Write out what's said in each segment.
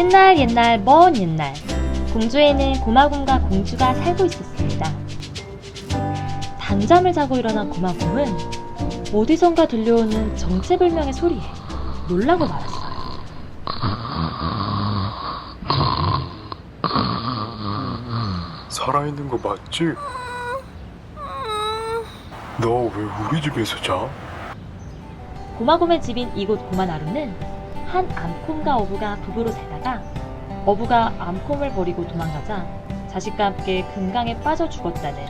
옛날 옛날 먼 옛날 공주에는 고마곰과 공주가 살고 있었습니다. 단잠을 자고 일어난 고마곰은 어디선가 들려오는 정체불명의 소리에 놀라고 말았어요. 살아있는 거 맞지? 너 왜 우리 집에서 자? 고마곰의 집인 이곳 고마나루는 한 암콤과 어부가 부부로 살다가 어부가 암콤을 버리고 도망가자 자식과 함께 금강에 빠져 죽었다는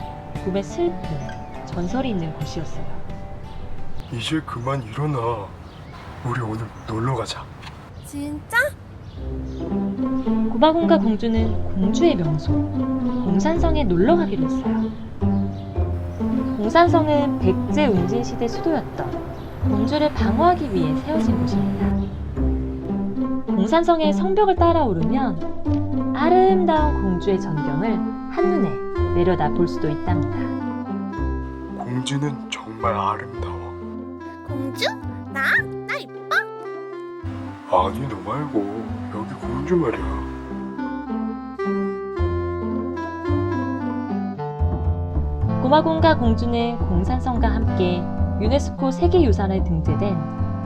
곰의 슬픈 전설이 있는 곳이었어요. 이제 그만 일어나. 우리 오늘 놀러 가자. 진짜? 고마곰과 공주는 공주의 명소 공산성에 놀러 가기로 했어요. 공산성은 백제 운진 시대 수도였던 공주를 방어하기 위해 세워진 곳입니다. 공산성의 성벽을 따라 오르면 아름다운 공주의 전경을 한눈에 내려다 볼 수도 있답니다. 공주는 정말 아름다워. 공주? 나? 나 이뻐? 아니 너 말고 여기 공주 말이야. 고마곰과 공주는 공산성과 함께 유네스코 세계유산에 등재된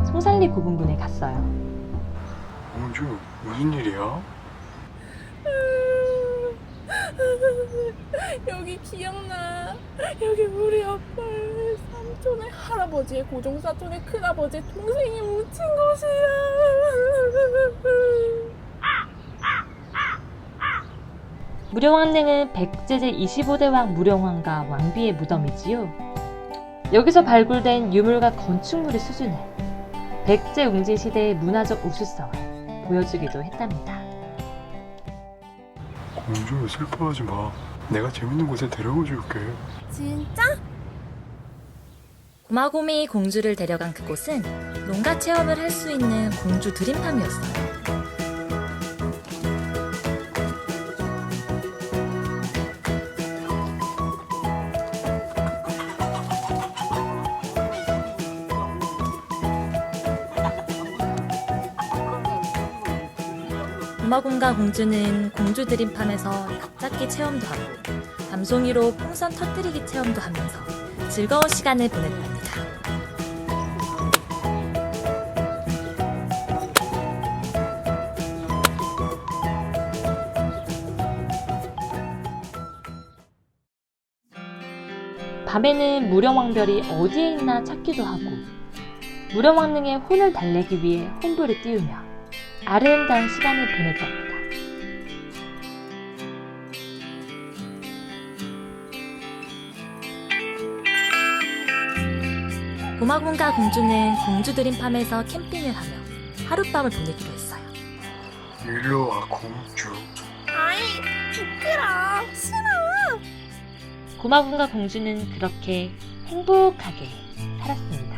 송산리 고분군에 갔어요. 공주 무슨 일이야? 여기 기억나. 여기 우리 아빠의 삼촌의 할아버지의 고종 사촌의 큰아버지의 동생이 묻힌 곳이야. 무령왕릉은 백제제 25대 왕 무령왕과 왕비의 무덤이지요. 여기서 발굴된 유물과 건축물의 수준을 백제 웅진 시대의 문화적 우수성을 보여주기도 했답니다. 공주 슬퍼하지 마. 내가 재밌는 곳에 데려가 줄게. 진짜? 고마곰이 공주를 데려간 그곳은 농가 체험을 할 수 있는 공주 드림팜이었어요. 고마곰과 공주는 공주 드림팜에서 닭잡기 체험도 하고 밤송이로 풍선 터뜨리기 체험도 하면서 즐거운 시간을 보냈답니다. 밤에는 무령왕별이 어디에 있나 찾기도 하고 무령왕릉의 혼을 달래기 위해 혼불을 띄우며 아름다운 시간을 보냈답니다. 고마곰과 공주는 공주 드림팜에서 캠핑을 하며 하룻밤을 보내기로 했어요. 일로 와 공주. 아이, 부끄러. 싫어. 고마군과 공주는 그렇게 행복하게 살았습니다.